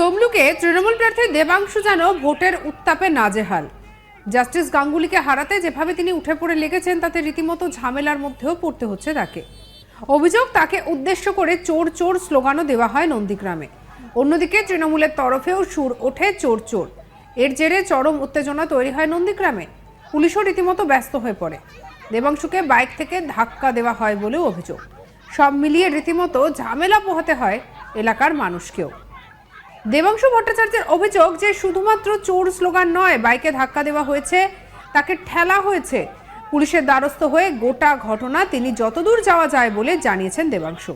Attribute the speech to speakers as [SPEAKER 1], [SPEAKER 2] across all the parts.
[SPEAKER 1] তমলুকে তৃণমূল প্রার্থী দেবাংশু যেন ভোটের উত্তাপে নাজেহাল। জাস্টিস গাঙ্গুলিকে হারাতে যেভাবে তিনি উঠে পড়ে লেগেছেন, তাতে রীতিমতো ঝামেলার মধ্যেও পড়তে হচ্ছে তাকে। অভিযোগ তাকে উদ্দেশ্য করে চোর চোর স্লোগানও দেওয়া হয় নন্দীগ্রামে। অন্যদিকে তৃণমূলের তরফেও সুর ওঠে চোর চোর। এর জেরে চরম উত্তেজনা তৈরি হয় নন্দীগ্রামে। পুলিশও রীতিমতো ব্যস্ত হয়ে পড়ে। দেবাংশুকে বাইক থেকে ধাক্কা দেওয়া হয় বলেও অভিযোগ। সব মিলিয়ে রীতিমতো ঝামেলা পোহাতে হয় এলাকার মানুষকেও। দেবাংশু ভট্টাচার্যের অভিযোগ যে শুধুমাত্র চোর স্লোগান নয় বাইকে ধাক্কা দেওয়া হয়েছে তাকে ঠেলা হয়েছে পুলিশের দ্বারস্থ হয়ে গোটা ঘটনা তিনি যতদূর যাওয়া যায় বলে জানিয়েছেন দেবাংশু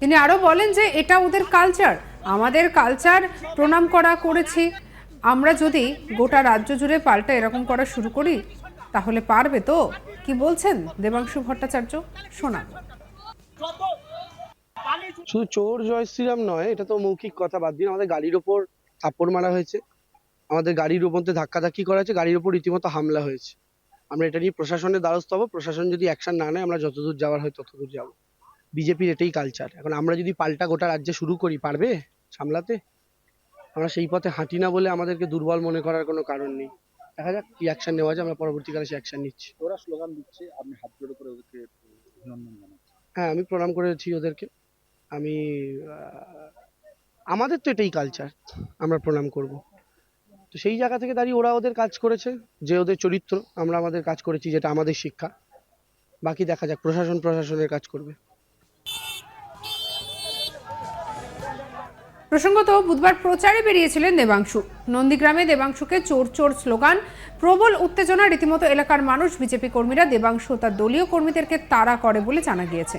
[SPEAKER 1] তিনি আরও বলেন যে এটা ওদের কালচার আমাদের কালচার প্রণাম করা করেছি। আমরা যদি গোটা রাজ্য জুড়ে পাল্টা এরকম করা শুরু করি, তাহলে পারবে তো? কি বলছেন দেবাংশু ভট্টাচার্য? শোনা
[SPEAKER 2] শুধু চোর, জয় শ্রীরাম নয়, এটা তো মৌখিক কথা, বাদ দিন আমাদের গাড়ির ওপর থাপ্পড় মারা হয়েছে। আমাদের গাড়ির মধ্যে ধাক্কাধাক্কি করা হয়েছে, গাড়ির ওপর রীতিমতো হামলা হয়েছে। আমরা এটা নিয়ে প্রশাসনের দ্বারস্থ হব। প্রশাসন যদি অ্যাকশন না নেয়, আমরা যতদূর যাওয়ার হয় ততদূর যাব। বিজেপির এটাই কালচার এখন আমরা যদি পাল্টা গোটা রাজ্যে শুরু করি পারবে সামলাতে? আমরা সেই পথে হাঁটি না বলে আমাদেরকে দুর্বল মনে করার কোনো কারণ নেই। দেখা যাক কি অ্যাকশন নেওয়া যায় আমরা পরবর্তীকালে সে অ্যাকশন নিচ্ছি।
[SPEAKER 3] ওরা স্লোগান দিচ্ছে আপনি হাত জোড়ো করে ওদেরকে অভিনন্দন
[SPEAKER 2] হ্যাঁ আমি প্রণাম করেছি ওদেরকে। আমি আমাদের তো এটাই কালচার আমরা প্রণাম করব। তো সেই জায়গা থেকে দাঁড়িয়ে ওরা ওদের কাজ করেছে যে ওদের চরিত্র আমরা আমাদের কাজ করেছি যেটা আমাদের শিক্ষা। বাকি দেখা যাক প্রশাসন প্রশাসনের কাজ করবে।
[SPEAKER 1] প্রসঙ্গত, বুধবার প্রচারে বেরিয়েছিলেন দেবাংশু। নন্দীগ্রামে দেবাংশুকে চোর চোর স্লোগান, প্রবল উত্তেজনা রীতিমতো এলাকার মানুষ, বিজেপি কর্মীরা দেবাংশু তার দলীয় কর্মীদেরকে তাড়া করে বলে জানা গিয়েছে।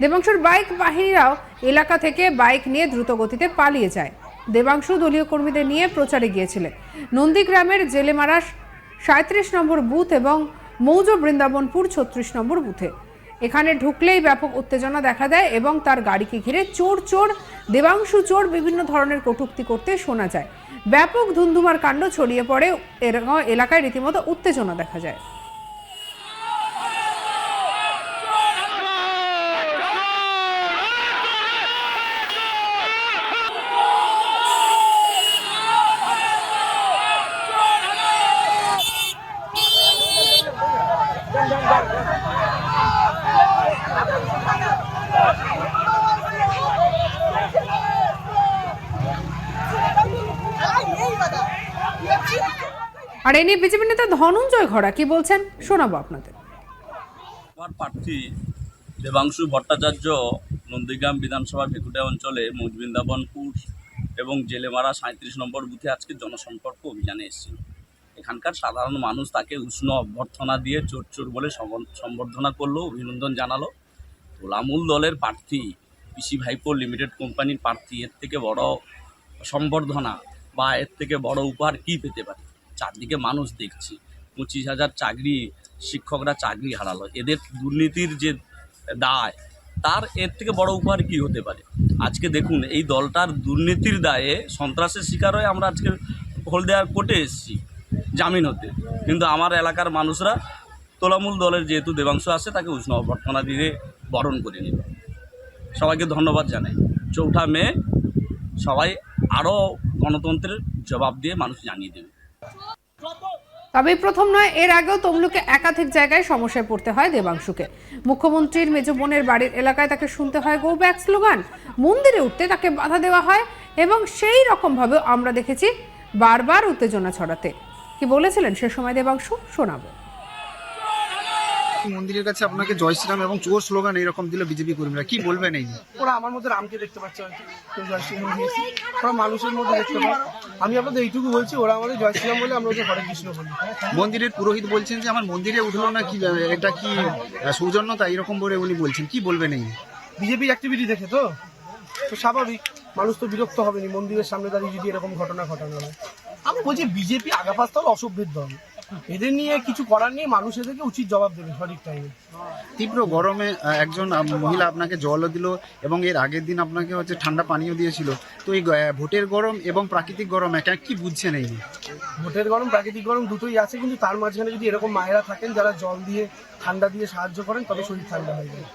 [SPEAKER 1] দেবাংশুর বাইক বাহিনীরাও এলাকা থেকে বাইক নিয়ে দ্রুত গতিতে পালিয়ে যায়। দেবাংশু দলীয় কর্মীদের নিয়ে প্রচারে গিয়েছিলেন। নন্দীগ্রামের জেলেমারা সাঁত্রিশ নম্বর বুথ এবং মৌজ বৃন্দাবনপুর ছত্রিশ নম্বর বুথে। এখানে ঢুকলেই ব্যাপক উত্তেজনা দেখা দেয় এবং তার গাড়িকে ঘিরে চোর চোর, দেবাংশু চোর বিভিন্ন ধরনের কটুক্তি করতে শোনা যায়। ব্যাপক ধুন্ধুমার কাণ্ড ছড়িয়ে পড়ে এলাকায় রীতিমতো উত্তেজনা দেখা যায়। আর এ বিজেপি নেতা ধনঞ্জয় ঘোড়া কি বলছেন শোনাবো আপনাদের।
[SPEAKER 4] আমার প্রার্থী দেবাংশু ভট্টাচার্য নন্দীগ্রাম বিধানসভা ভেকুটা অঞ্চলে মুজবৃন্দাবনপুর এবং জেলেমারা সাঁত্রিশ নম্বর বুথে আজকে জনসম্পর্ক অভিযানে এসেছিল। এখানকার সাধারণ মানুষ তাকে উষ্ণ অভ্যর্থনা দিয়ে চোর চোর বলে সম্বর- সম্বর্ধনা করল, অভিনন্দন জানালো। তোলামূল দলের প্রার্থী পিসি ভাইপো লিমিটেড কোম্পানির প্রার্থী, এর থেকে বড় সম্বর্ধনা বা এর থেকে বড় উপহার কী পেতে পারে? চারদিকে মানুষ দেখছি। পঁচিশ হাজার চাকরি, শিক্ষকরা চাকরি হারালো। এদের দুর্নীতির যে দায়, তার এর থেকে বড় উপহার কী হতে পারে? আজকে দেখুন, এই দলটার দুর্নীতির দায়ে সন্ত্রাসের শিকার হয়ে আমরা আজকে হলদিয়ার কোর্টে এসেছি, জামিন হতে। কিন্তু আমার এলাকার মানুষরা তোলামূল দলের যেহেতু দেবাংশ আছে, তাকে উষ্ণ অভ্যর্থনা দিয়ে বরণ করে নিল। সবাইকে ধন্যবাদ জানাই। চৌঠা মে সবাই আরও গণতন্ত্রের জবাব দিয়ে মানুষ জানিয়ে দেবে।
[SPEAKER 1] তবে প্রথম নয়, এর আগেও তমলুকে একাধিক জায়গায় সমস্যায় পড়তে হয় দেবাংশুকে। মুখ্যমন্ত্রীর মেজ বোনের বাড়ির এলাকায় তাকে শুনতে হয় গো ব্যাক স্লোগান, মন্দিরে উঠতে তাকে বাধা দেওয়া হয় এবং সেই রকমভাবে আমরা দেখেছি বারবার উত্তেজনা ছড়াতে। কি বলেছিলেন সে সময় দেবাংশু? শোনাবো।
[SPEAKER 5] মন্দিরের কাছে আপনাকে জয় শ্রীরাম এবং চোর স্লোগান এইরকম দিল বিজেপি কর্মীরা। কি বলবেন এই?
[SPEAKER 6] ওরা আমার মধ্যে রামকে দেখতে পাচ্ছে কেউ জয় শ্রীরাম দিয়েছে ওরা মানুষের মধ্যে দেখতে পায়। আমি আপনাদের এইটুকু বলছি ওরা আমাদের জয় শ্রীরাম বলে আমরা হরে কৃষ্ণ বলি।
[SPEAKER 5] মন্দিরের পুরোহিত বলছেন যে আমার মন্দিরে উঠল না কি এটা কি সৌজন্যতা? এরকম বলে উনি বলছেন। কি বলবেন এই?
[SPEAKER 6] বিজেপি অ্যাক্টিভিটি দেখে তো? তো স্বাভাবিক মানুষ তো বিরক্ত হবে না মন্দিরের সামনে দাঁড়িয়ে যদি এরকম ঘটনা ঘটানো হয়। আমি বলছি বিজেপি আগাপাস্তাল অসভ্যের দল। এদের নিয়ে কিছু করার নেই মানুষ এদেরকে উচিত জবাব দেবে সঠিক টাইমে
[SPEAKER 5] তীব্র গরমে একজন মহিলা আপনাকে জলও দিল এবং এর আগের দিন আপনাকে হচ্ছে ঠান্ডা পানীয় দিয়েছিল। তো এই ভোটের গরম এবং প্রাকৃতিক গরম এক কি বুঝছেন এই
[SPEAKER 6] ভোটের গরম প্রাকৃতিক গরম দুটোই আছে কিন্তু তার মাঝখানে যদি এরকম মায়েরা থাকেন যারা জল দিয়ে ঠান্ডা দিয়ে সাহায্য করেন তবে শরীর ঠান্ডা হয়ে যায়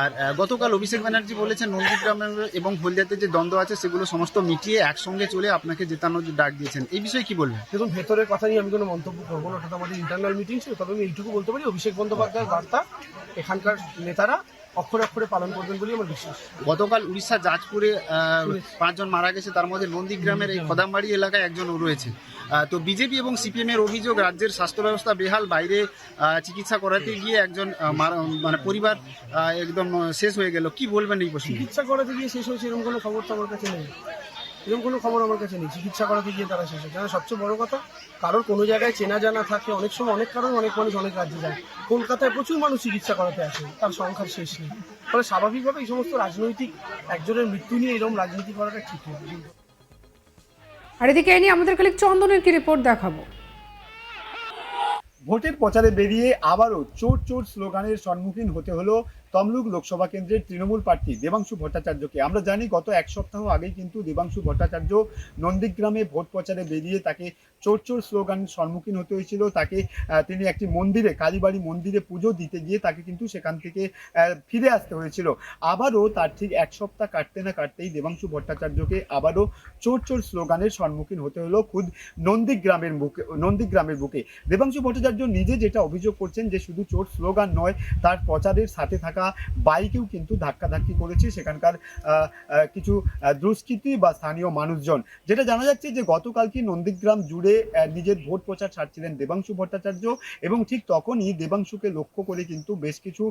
[SPEAKER 5] আর গতকাল অভিষেক ব্যানার্জি বলেছেন, নন্দীগ্রাম এবং হলদিয়াতে যে দ্বন্দ্ব আছে সেগুলো সমস্ত মিটিয়ে একসঙ্গে চলে আপনাকে জেতানোর ডাক দিয়েছেন। এই বিষয়ে কি বলবেন?
[SPEAKER 6] দেখুন, ভেতরের কথা নিয়ে আমি কোনো মন্তব্য করব না। অর্থাৎ আমাদের ইন্টারনাল মিটিং ছিল, তবে আমি এইটুকু বলতে পারি। অভিষেক বন্দ্যোপাধ্যায়ের বার্তা, এখানকার নেতারা অক্ষরে অক্ষরে পালন করবেন বলেই আমার বিশ্বাস।
[SPEAKER 5] গতকাল উড়িষ্যার জাজপুরে পাঁচজন মারা গেছে তার মধ্যে নন্দীগ্রামের এই খদামবাড়ি এলাকায় একজন রয়েছে। তো বিজেপি এবং সিপিএম এর অভিযোগ রাজ্যের স্বাস্থ্য ব্যবস্থা বেহাল বাইরে আহ, চিকিৎসা করাতে গিয়ে একজন মানে পরিবার একদম শেষ হয়ে গেল। কি বলবেন এই প্রশ্ন
[SPEAKER 6] চিকিৎসা করাতে গিয়ে শেষ হয়েছে এরকম কোনো খবর তো আমার কাছে নেই। এরকম কোনো খবর আমার কাছে নেই। চিকিৎসা করাতে গিয়ে তারা শেষ হয়েছে সবচেয়ে বড় কথা কারোর কোনো জায়গায় চেনা জানা থাকে অনেক সময় অনেক কারণে অনেক মানুষ অনেক রাজ্যে যায়। কলকাতায় প্রচুর মানুষ চিকিৎসা করাতে আসে তার সংখ্যার শেষ নেই। ফলে স্বাভাবিকভাবে এই সমস্ত রাজনৈতিক একজনের মৃত্যু নিয়ে এরকম রাজনীতি করাটা ঠিক নয়
[SPEAKER 1] আর এদিকে এই নিয়ে আমাদের কালিক চন্দনের কি রিপোর্ট দেখাবো?
[SPEAKER 7] ভোটের প্রচারে বেরিয়ে আবারও চোর চোর স্লোগানের সম্মুখীন হতে হলো তমলুক লোকসভা কেন্দ্রের তৃণমূল প্রার্থী দেবাংশু ভট্টাচার্যকে। আমরা জানি গত এক সপ্তাহ আগেই কিন্তু দেবাংশু ভট্টাচার্য নন্দীগ্রামে ভোট প্রচারে বেরিয়ে তাকে চোর চোর স্লোগানের সম্মুখীন হতে হয়েছিল। তাকে তিনি একটি মন্দিরে, কালীবাড়ি মন্দিরে পুজো দিতে গিয়ে তাকে কিন্তু সেখান থেকে ফিরে আসতে হয়েছিল। আবারও তার ঠিক এক সপ্তাহ কাটতে না কাটতেই দেবাংশু ভট্টাচার্যকে আবারও চোর চোর স্লোগানের সম্মুখীন হতে হলো খুদ নন্দীগ্রামের বুকে নন্দীগ্রামের বুকে। দেবাংশু ভট্টাচার্য নিজে যেটা অভিযোগ করছেন যে শুধু চোর স্লোগান নয়, তার প্রচারের সাথে থাকা বাইকেও কিন্তু ধাক্কাধাক্কি করেছে, সেখানকার কিছু দুষ্কৃতী বা স্থানীয় মানুষজন। যেটা জানা যাচ্ছে যে গতকাল কি নন্দীগ্রাম জুড়ে নিজের ভোট প্রচার ছাড়ছিলেন দেবাংশু ভট্টাচার্য এবং ঠিক তখনই দেবাংশুকে লক্ষ্য করে কিন্তু বেশ কিছু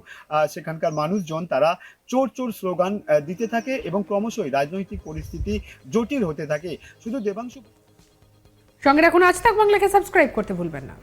[SPEAKER 7] সেখানকার মানুষজন তারা চোর চোর স্লোগান দিতে থাকে এবং ক্রমশই রাজনৈতিক পরিস্থিতি জটিল হতে থাকে। শুধু দেবাংশু
[SPEAKER 1] সঙ্গে রাখুন, আজ তাক বাংলাকে সাবস্ক্রাইব করতে ভুলবেন না।